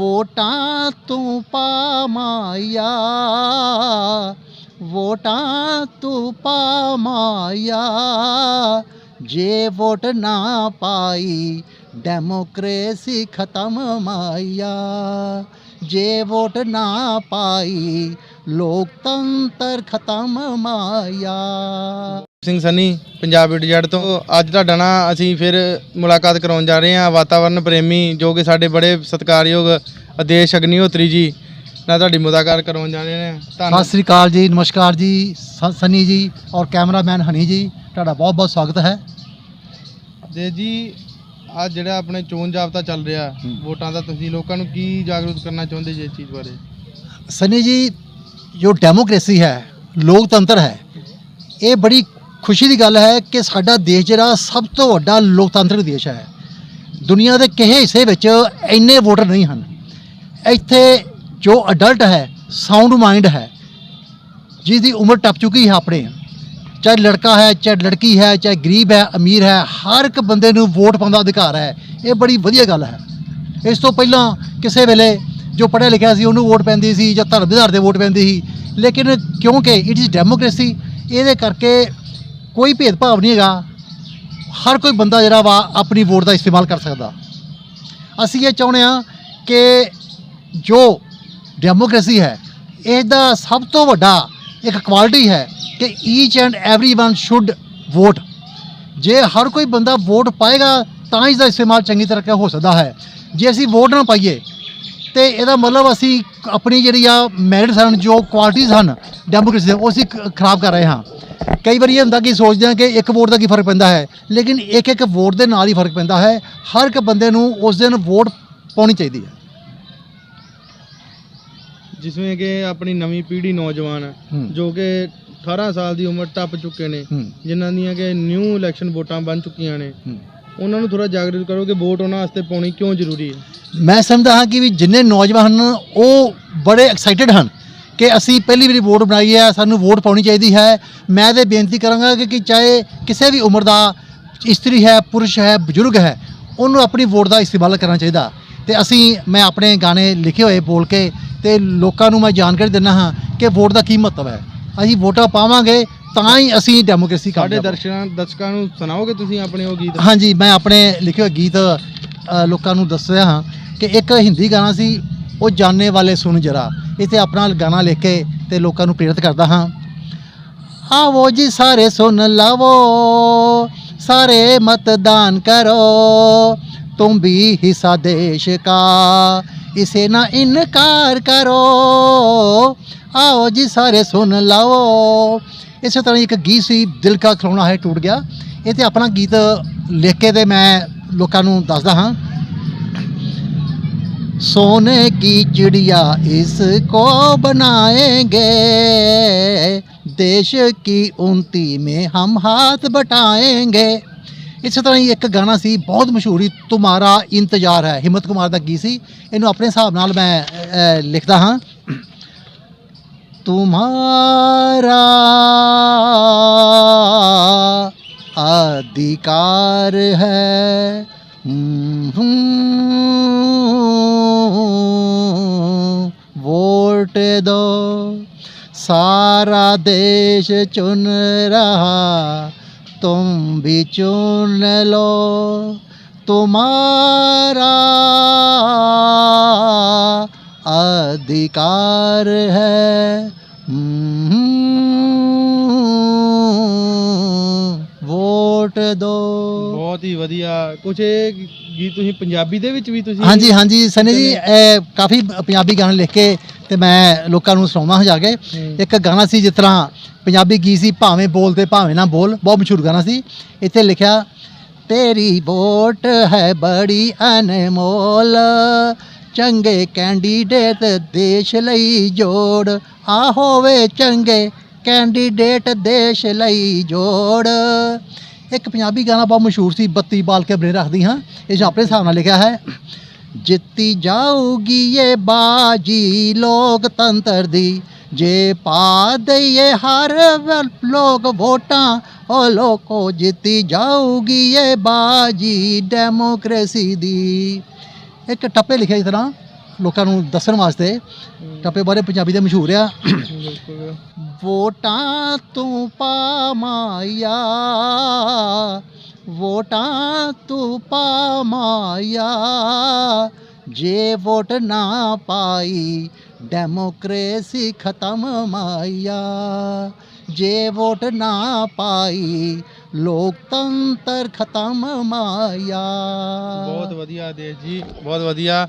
ਵੋਟਾਂ ਤੂੰ ਪਾ ਮਾਇਆ। ਵੋਟਾਂ ਤੂੰ ਪਾ ਮਾਇਆ। ਜੇ ਵੋਟ ਨਾ ਪਾਈ, ਡੈਮੋਕ੍ਰੇਸੀ ਖਤਮ ਮਾਇਆ। ਜੇ ਵੋਟ ਨਾ ਪਾਈ, ਲੋਕਤੰਤਰ ਖਤਮ ਮਾਇਆ। ਸਿੰਘ ਸਨੀ ਪੰਜਾਬ ਜੜ ਤੋਂ। ਅੱਜ ਤੁਹਾਡਾ ਨਾਲ ਅਸੀਂ ਫਿਰ ਮੁਲਾਕਾਤ ਕਰਾਉਣ ਜਾ ਰਹੇ ਹਾਂ। ਵਾਤਾਵਰਣ ਪ੍ਰੇਮੀ ਜੋ ਕਿ ਸਾਡੇ ਬੜੇ ਸਤਿਕਾਰਯੋਗ ਆਦੇਸ਼ ਅਗਨੀਹੋਤਰੀ ਜੀ ਨਾਲ ਤੁਹਾਡੀ ਮੁਲਾਕਾਤ ਕਰਾਉਣ ਜਾ ਰਹੇ ਹਾਂ। ਸਤਿ ਸ੍ਰੀ ਅਕਾਲ ਜੀ ਨਮਸਕਾਰ ਜੀ ਸ- ਸਨੀ ਜੀ ਔਰ ਕੈਮਰਾਮੈਨ ਹਨੀ ਜੀ। ਤੁਹਾਡਾ ਬਹੁਤ ਬਹੁਤ ਸਵਾਗਤ ਹੈ। ਤੇ ਜੀ ਅੱਜ ਜਿਹੜਾ ਆਪਣੇ ਚੋਣ ਜਾਬਤਾ ਚੱਲ ਰਿਹਾ ਹੂੰ। ਵੋਟਾਂ ਦਾ ਤੁਸੀਂ ਲੋਕਾਂ ਨੂੰ ਕੀ ਜਾਗਰੂਕ ਕਰਨਾ ਚਾਹੁੰਦੇ ਜੀ ਇਸ ਚੀਜ਼ ਬਾਰੇ? ਸਨੀ ਜੀ ਜੋ ਡੈਮੋਕ੍ਰੇਸੀ ਹੈ ਲੋਕਤੰਤਰ ਹੈ ਇਹ ਬੜੀ ਖੁਸ਼ੀ ਦੀ ਗੱਲ ਹੈ ਕਿ ਸਾਡਾ ਦੇਸ਼ ਜਿਹੜਾ ਸਭ ਤੋਂ ਵੱਡਾ ਲੋਕਤੰਤਰਿਕ ਦੇਸ਼ ਹੈ। ਦੁਨੀਆ ਦੇ ਕਿਸੇ ਹਿੱਸੇ ਵਿੱਚ ਇੰਨੇ ਵੋਟਰ ਨਹੀਂ ਹਨ। ਇੱਥੇ ਜੋ ਅਡਲਟ ਹੈ ਸਾਊਂਡ ਮਾਈਂਡ ਹੈ, ਜਿਸ ਦੀ ਉਮਰ ਟੱਪ ਚੁੱਕੀ ਹੈ ਆਪਣੇ। ਚਾਹੇ ਲੜਕਾ ਹੈ, ਚਾਹੇ ਲੜਕੀ ਹੈ, ਚਾਹੇ ਗਰੀਬ ਹੈ, ਅਮੀਰ ਹੈ, ਹਰ ਇੱਕ ਬੰਦੇ ਨੂੰ ਵੋਟ ਪਾਉਣ ਦਾ ਅਧਿਕਾਰ ਹੈ। ਇਹ ਬੜੀ ਵਧੀਆ ਗੱਲ ਹੈ। ਇਸ ਤੋਂ ਪਹਿਲਾਂ ਕਿਸੇ ਵੇਲੇ ਜੋ ਪੜ੍ਹਿਆ ਲਿਖਿਆ ਸੀ, ਉਹਨੂੰ ਵੋਟ ਪੈਂਦੀ ਸੀ ਜਾਂ ਧਰਮ ਦੇ ਆਧਾਰ ਤੇ ਵੋਟ ਪੈਂਦੀ ਸੀ। ਲੇਕਿਨ ਕਿਉਂਕਿ ਇਟ ਇਜ਼ ਡੈਮੋਕ੍ਰੇਸੀ ਇਹਦੇ ਕਰਕੇ ਕੋਈ ਭੇਦਭਾਵ ਨਹੀਂ ਹੈਗਾ। ਹਰ ਕੋਈ ਬੰਦਾ ਜਿਹੜਾ ਵਾ ਆਪਣੀ ਵੋਟ ਦਾ ਇਸਤੇਮਾਲ ਕਰ ਸਕਦਾ। ਅਸੀਂ ਇਹ ਚਾਹੁੰਦੇ ਹਾਂ ਕਿ ਜੋ ਡੈਮੋਕ੍ਰੇਸੀ ਹੈ, ਇਹਦਾ ਸਭ ਤੋਂ ਵੱਡਾ ਇੱਕ ਕੁਆਲਿਟੀ ਹੈ ਕਿ each and everyone should vote ਜੇ ਹਰ ਕੋਈ ਬੰਦਾ ਵੋਟ ਪਾਏਗਾ, ਤਾਂ ਇਸ ਦਾ ਇਸਤੇਮਾਲ ਚੰਗੀ ਤਰ੍ਹਾਂ ਹੋ ਸਕਦਾ ਹੈ? ਜੇ ਅਸੀਂ ਵੋਟ ਨਾ ਪਾਈਏ, ਤੇ ਇਹਦਾ ਮਤਲਬ ਅਸੀਂ ਆਪਣੀ ਜਿਹੜੀ ਆ ਮੈਰਿਟਸ ਹਨ, ਜੋ ਕੁਆਲਿਟੀਆਂ ਹਨ ਡੈਮੋਕ੍ਰੇਸੀ ਦੇ, ਉਹ ਅਸੀਂ ਖਰਾਬ ਕਰ ਰਹੇ ਹਾਂ। ਕਈ ਵਾਰੀ ਇਹ ਹੁੰਦਾ ਕਿ ਸੋਚਦੇ ਹਾਂ ਕਿ ਇੱਕ ਵੋਟ ਦਾ ਕੀ ਫ਼ਰਕ ਪੈਂਦਾ ਹੈ ਲੇਕਿਨ ਇੱਕ ਇੱਕ ਵੋਟ ਦੇ ਨਾਲ ਹੀ ਫ਼ਰਕ ਪੈਂਦਾ ਹੈ ਹਰ ਇੱਕ ਬੰਦੇ ਨੂੰ ਉਸ ਦਿਨ ਵੋਟ ਪਾਉਣੀ ਚਾਹੀਦੀ ਹੈ। ਜਿਸਵੇਂ ਕਿ ਆਪਣੀ ਨਵੀਂ ਪੀੜ੍ਹੀ ਨੌਜਵਾਨ ਹੂੰ। ਜੋ ਕਿ 18 ਸਾਲ ਦੀ ਉਮਰ ਟੱਪ ਚੁੱਕੇ ਨੇ ਹੂੰ। ਜਿਨ੍ਹਾਂ ਦੀਆਂ ਕਿ ਨਿਊ ਇਲੈਕਸ਼ਨ ਵੋਟਾਂ ਬਣ ਚੁੱਕੀਆਂ ਨੇ ਹੂੰ। ਉਹਨਾਂ ਨੂੰ ਥੋੜਾ ਜਾਗਰੂਕ ਕਰੋ ਕਿ ਵੋਟ ਉਹਨਾਂ ਵਾਸਤੇ ਪਾਉਣੀ ਕਿਉਂ ਜ਼ਰੂਰੀ ਹੈ। ਮੈਂ ਸਮਝਦਾ ਹਾਂ ਕਿ ਵੀ ਜਿੰਨੇ ਨੌਜਵਾਨ ਹਨ ਉਹ ਬੜੇ ਐਕਸਾਈਟਿਡ ਹਨ। ਕਿ ਅਸੀਂ ਪਹਿਲੀ ਵਾਰੀ ਵੋਟ ਬਣਾਈ ਹੈ ਸਾਨੂੰ ਵੋਟ ਪਾਉਣੀ ਚਾਹੀਦੀ ਹੈ। ਮੈਂ ਤੇ ਬੇਨਤੀ ਕਰਾਂਗਾ ਕਿ ਕਿ ਚਾਹੇ ਕਿਸੇ ਵੀ ਉਮਰ ਦਾ ਇਸਤਰੀ ਹੈ ਪੁਰਸ਼ ਹੈ ਬਜ਼ੁਰਗ ਹੈ ਉਹਨੂੰ ਆਪਣੀ ਵੋਟ ਦਾ ਇਸਤੇਮਾਲ ਕਰਨਾ ਚਾਹੀਦਾ। ਤੇ ਅਸੀਂ ਮੈਂ ਆਪਣੇ ਗਾਣੇ ਲਿਖੇ ਹੋਏ ਬੋਲ ਕੇ ਤੇ ਲੋਕਾਂ ਨੂੰ ਮੈਂ ਜਾਣਕਾਰੀ ਦਿੰਦਾ ਹਾਂ ਕਿ ਵੋਟ ਦਾ ਕੀ ਮਹੱਤਵ ਹੈ। ਅਸੀਂ ਵੋਟਾਂ ਪਾਵਾਂਗੇ ਤਾਂ ਹੀ ਅਸੀਂ ਡੈਮੋਕ੍ਰੇਸੀ ਸਾਡੇ ਕਰਦੇ ਦਰਸ਼ਕਾਂ ਦਰਸ਼ਕਾਂ ਨੂੰ ਸੁਣਾਓਗੇ ਤੁਸੀਂ ਆਪਣੇ ਉਹ ਗੀਤ? ਹਾਂਜੀ ਮੈਂ ਆਪਣੇ ਲਿਖੇ ਹੋਏ ਗੀਤ ਲੋਕਾਂ ਨੂੰ ਦੱਸ ਰਿਹਾ ਹਾਂ ਕਿ ਇੱਕ ਹਿੰਦੀ ਗਾਣਾ ਸੀ ਉਹ ਜਾਣੇ ਵਾਲੇ ਸੁਣ ਜਰਾ। ਇੱਥੇ ਆਪਣਾ ਗਾਣਾ ਲਿਖ ਕੇ ਤੇ ਲੋਕਾਂ ਨੂੰ ਪ੍ਰੇਰਿਤ ਕਰਦਾ ਹਾਂ। ਆਵੋ ਜੀ ਸਾਰੇ ਸੁਣ ਲਵੋ, ਸਾਰੇ ਮਤਦਾਨ ਕਰੋ, ਤੁਮ ਵੀ ਹਿੱਸਾ ਦੇਸ਼ ਕਾ, ਇਸੇ ਨਾ ਇਨਕਾਰ ਕਰੋ। ਆਓ ਜੀ ਸਾਰੇ ਸੁਣ ਲਵੋ। ਇਸੇ ਤਰ੍ਹਾਂ ਇੱਕ ਗੀਤ ਸੀ, ਦਿਲ ਕਾ ਖਲੋਣਾ ਹੈ, ਟੁੱਟ ਗਿਆ। ਇਹ ਤੇ ਆਪਣਾ ਗੀਤ ਲਿਖ ਕੇ ਤੇ ਮੈਂ ਲੋਕਾਂ ਨੂੰ ਦੱਸਦਾ ਹਾਂ। सोने की चिड़िया इसको बनाएंगे देश की उन्नति में हम हाथ बटाएंगे ਇਸੇ ਤਰ੍ਹਾਂ ਹੀ ਇੱਕ ਗਾਣਾ ਸੀ ਬਹੁਤ ਮਸ਼ਹੂਰ ਸੀ ਤੁਮਾਰਾ ਇੰਤਜ਼ਾਰ ਹੈ ਹਿੰਮਤ ਕੁਮਾਰ ਦਾ ਗੀਤ ਸੀ ਇਹਨੂੰ ਆਪਣੇ ਹਿਸਾਬ ਨਾਲ ਮੈਂ ਅ, ਲਿਖਦਾ ਹਾਂ तुम्हारा अधिकार है वोट दो सारा देश चुन रहा तुम भी चुन लो तुम्हारा अधिकार है ਵੋਟ ਦੋ ਬਹੁਤ ਹੀ ਵਧੀਆ ਕੁਝ ਇਹ ਗੀਤ ਤੁਸੀਂ ਪੰਜਾਬੀ ਦੇ ਵਿੱਚ ਵੀ ਤੁਸੀਂ ਹਾਂਜੀ ਹਾਂਜੀ ਸਨੀ ਜੀ ਇਹ ਕਾਫੀ ਪੰਜਾਬੀ ਗਾਣੇ ਲਿਖ ਕੇ ਤੇ ਮੈਂ ਲੋਕਾਂ ਨੂੰ ਸੁਣਾਉਂਦਾ ਹਾਂ ਜਾ ਕੇ। ਇੱਕ ਗਾਣਾ ਸੀ ਜਿਸ ਤਰ੍ਹਾਂ ਪੰਜਾਬੀ ਗੀਤ ਸੀ ਭਾਵੇਂ ਬੋਲ ਤੇ ਭਾਵੇਂ ਨਾ ਬੋਲ ਬਹੁਤ ਮਸ਼ਹੂਰ ਗਾਣਾ ਸੀ। ਇੱਥੇ ਲਿਖਿਆ ਤੇਰੀ ਵੋਟ ਹੈ ਬੜੀ ਅਨਮੋਲ ਚੰਗੇ ਕੈਂਡੀਡੇਟ ਦੇਸ਼ ਲਈ ਜੋੜ। ਆ ਹੋਵੇ ਚੰਗੇ ਕੈਂਡੀਡੇਟ ਦੇਸ਼ ਲਈ ਜੋੜ। ਇੱਕ ਪੰਜਾਬੀ ਗਾਣਾ ਬਹੁਤ ਮਸ਼ਹੂਰ ਸੀ ਬੱਤੀ ਬਾਲ ਕੇ ਬਰੇ ਰੱਖਦੀ ਹਾਂ। ਇਹ 'ਚ ਆਪਣੇ ਹਿਸਾਬ ਨਾਲ ਲਿਖਿਆ ਹੈ। ਜਿੱਤੀ ਜਾਊਗੀ ਇਹ ਬਾਜੀ ਲੋਕਤੰਤਰ ਦੀ। ਜੇ ਪਾ ਦਈਏ ਹਰ ਵੱਲ ਲੋਕ ਵੋਟਾਂ ਓ ਲੋਕੋ ਜਿੱਤੀ ਜਾਊਗੀ ਇਹ ਬਾਜੀ ਡੈਮੋਕ੍ਰੇਸੀ ਦੀ। ਇੱਕ ਟੱਪੇ ਲਿਖਿਆ ਇਸ ਤਰ੍ਹਾਂ ਲੋਕਾਂ ਨੂੰ ਦੱਸਣ ਵਾਸਤੇ। ਟੱਪੇ ਬਾਰੇ ਪੰਜਾਬੀ ਦੇ ਮਸ਼ਹੂਰ ਆ। ਵੋਟਾਂ ਤੂੰ ਪਾ ਮਾਇਆ ਵੋਟਾਂ ਤੂੰ ਪਾ ਮਾਇਆ ਜੇ ਵੋਟ ਨਾ ਪਾਈ, ਡੈਮੋਕ੍ਰੇਸੀ ਖਤਮ ਮਾਇਆ। ਜੇ ਵੋਟ ਨਾ ਪਾਈ, ਲੋਕਤੰਤਰ ਖਤਮ ਮਾਇਆ। ਬਹੁਤ ਵਧੀਆ ਆਦੇਸ਼ ਜੀ, ਬਹੁਤ ਵਧੀਆ।